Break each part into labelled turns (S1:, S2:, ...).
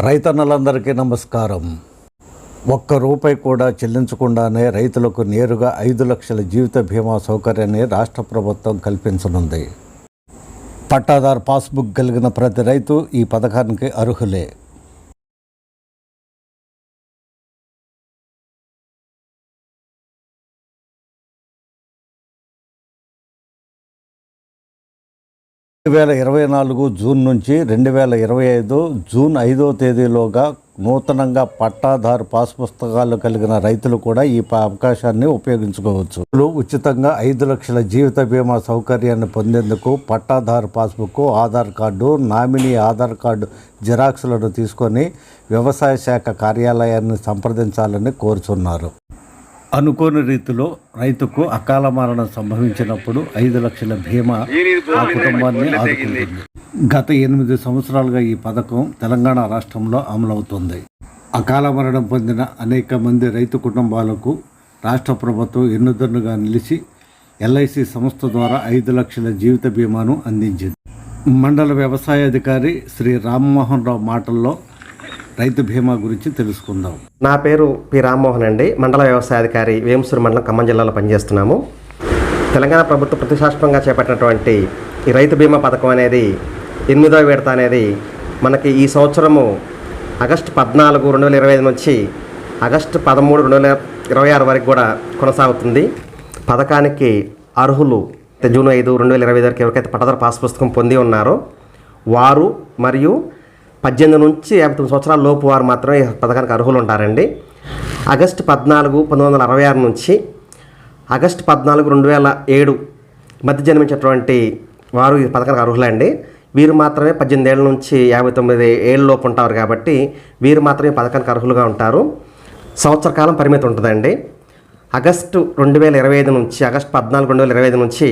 S1: రైతన్నలందరికీ నమస్కారం. ఒక్క రూపాయి కూడా చెల్లించకుండానే రైతులకు నేరుగా ఐదు లక్షల జీవిత బీమా సౌకర్యాన్ని రాష్ట్ర ప్రభుత్వం కల్పించనుంది. పట్టాదారు పాస్బుక్ కలిగిన ప్రతి రైతు ఈ పథకానికి అర్హులే. రెండు వేల ఇరవై నాలుగు జూన్ నుంచి రెండు వేల ఇరవై ఐదు జూన్ ఐదో తేదీలోగా నూతనంగా పట్టాదారు పాస్ పుస్తకాలు కలిగిన రైతులు కూడా ఈ ప- అవకాశాన్ని ఉపయోగించుకోవచ్చు. ఉచితంగా ఐదు లక్షల జీవిత బీమా సౌకర్యాన్ని పొందేందుకు పట్టాదారు passbook Aadhaar card nominee Aadhaar card జిరాక్స్లను తీసుకొని వ్యవసాయ శాఖ కార్యాలయాన్ని సంప్రదించాలని కోరుచున్నారు. అనుకోని రీతిలో రైతుకు అకాల మరణం సంభవించినప్పుడు ఐదు లక్షల బీమా ఆ కుటుంబాన్ని ఆదుకుంటుంది. గత ఎనిమిది సంవత్సరాలుగా ఈ పథకం తెలంగాణ రాష్ట్రంలో అమలవుతుంది. అకాల మరణం పొందిన అనేక మంది రైతు కుటుంబాలకు రాష్ట్ర ప్రభుత్వం ఎన్నుదన్నుగా నిలిచి ఎల్ఐసి సంస్థ ద్వారా ఐదు లక్షల జీవిత బీమాను అందించింది. మండల వ్యవసాయ అధికారి శ్రీ రామ్మోహన్ రావు మాటల్లో రైతు బీమా గురించి తెలుసుకుందాం.
S2: నా పేరు పి రామ్మోహన్ అండి. మండల వ్యవసాయాధికారి వేమసూరు మండలం ఖమ్మం జిల్లాలో పనిచేస్తున్నాము. తెలంగాణ ప్రభుత్వం ప్రతిష్టాత్మకంగా చేపట్టినటువంటి ఈ రైతు బీమా పథకం అనేది ఎనిమిదవ విడత అనేది మనకి ఈ సంవత్సరము ఆగస్టు పద్నాలుగు రెండు వేల ఇరవై ఐదు నుంచి ఆగస్టు పదమూడు రెండు వేల ఇరవై ఆరు వరకు కూడా కొనసాగుతుంది. పథకానికి అర్హులు జూన్ ఐదు రెండు వేల ఇరవై ఐదు వరకు ఎవరికైతే పట్టదారు పాస్ పుస్తకం పొంది ఉన్నారో వారు మరియు పద్దెనిమిది నుంచి యాభై తొమ్మిది సంవత్సరాల లోపు వారు మాత్రమే ఈ పథకానికి అర్హులు ఉంటారండి ఆగస్టు పద్నాలుగు పంతొమ్మిది వందల అరవై ఆరు నుంచి ఆగస్టు పద్నాలుగు రెండు వేల ఏడు మధ్య జన్మించినటువంటి వారు ఈ పథకానికి అర్హులండి. వీరు మాత్రమే పద్దెనిమిది ఏళ్ళ నుంచి యాభై తొమ్మిది ఏళ్ళ లోపు ఉంటారు కాబట్టి వీరు మాత్రమే పథకానికి అర్హులుగా ఉంటారు. సంవత్సర కాలం పరిమితి ఉంటుందండి. ఆగస్టు రెండు వేల ఇరవై ఐదు నుంచి ఆగస్టు పద్నాలుగు రెండు వేల ఇరవై ఐదు నుంచి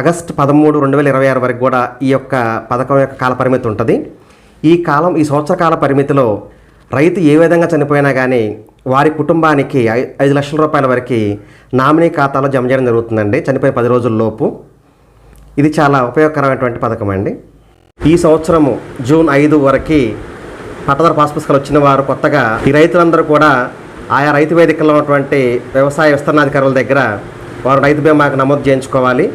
S2: ఆగస్టు పదమూడు రెండు వేల ఇరవై ఆరు వరకు కూడా ఈ యొక్క పథకం యొక్క కాల పరిమితి ఉంటుంది. ఈ కాలం ఈ సంవత్సర కాల పరిమితిలో రైతు ఏ విధంగా చనిపోయినా కానీ వారి కుటుంబానికి ఐ- ఐదు లక్షల రూపాయల వరకు నామినీ ఖాతాలో జమ చేయడం జరుగుతుందండి. చనిపోయిన పది రోజుల్లోపు ఇది చాలా ఉపయోగకరమైనటువంటి పథకం అండి. ఈ సంవత్సరము జూన్ ఐదు వరకు పట్టదారు పాస్ పుస్తకాలు వచ్చిన వారు కొత్తగా ఈ రైతులందరూ కూడా ఆయా రైతు వేదికల్లో ఉన్నటువంటి వ్యవసాయ విస్తరణాధికారుల దగ్గర వారు రైతు బీమాకు నమోదు చేయించుకోవాలి.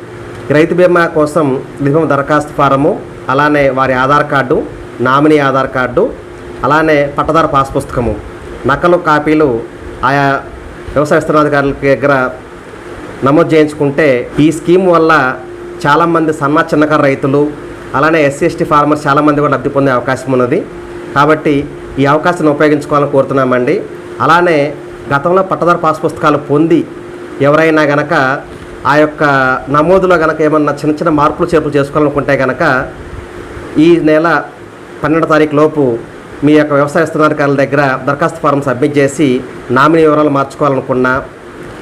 S2: రైతు బీమా కోసం లిభం దరఖాస్తు ఫారము అలానే వారి Aadhaar card nominee Aadhaar card అలానే పట్టదారు పాస్ పుస్తకము. నకలు కాపీలు ఆయా వ్యవసాయ విస్తరణాధికారుల దగ్గర నమోదు చేయించుకుంటే ఈ స్కీమ్ వల్ల చాలామంది సన్న చిన్నకారు రైతులు అలానే ఎస్సీ ఎస్టీ ఫార్మర్స్ చాలామంది కూడా లబ్ధి పొందే అవకాశం ఉన్నది. కాబట్టి ఈ అవకాశాన్ని ఉపయోగించుకోవాలని కోరుతున్నామండి. అలానే గతంలో పట్టదారు పాస్ పుస్తకాలు పొంది ఎవరైనా గనక ఆ యొక్క నమోదులో గనక ఏమన్నా చిన్న చిన్న మార్పులు చేర్పులు చేసుకోవాలనుకుంటే గనక ఈ నెల పన్నెండు తారీఖు లోపు మీ యొక్క వ్యవసాయ స్థానాధికారుల దగ్గర దరఖాస్తు ఫారం సబ్మిట్ చేసి నామినీ వివరాలు మార్చుకోవాలనుకున్నా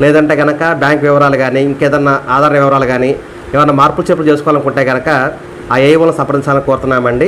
S2: లేదంటే కనుక బ్యాంక్ వివరాలు కానీ ఇంకేదన్నా ఆధార్ వివరాలు కానీ ఏమైనా మార్పులు చేర్పులు చేసుకోవాలనుకుంటే కనుక ఆ ఏవోలను సంప్రదించాలని కోరుతున్నామండి.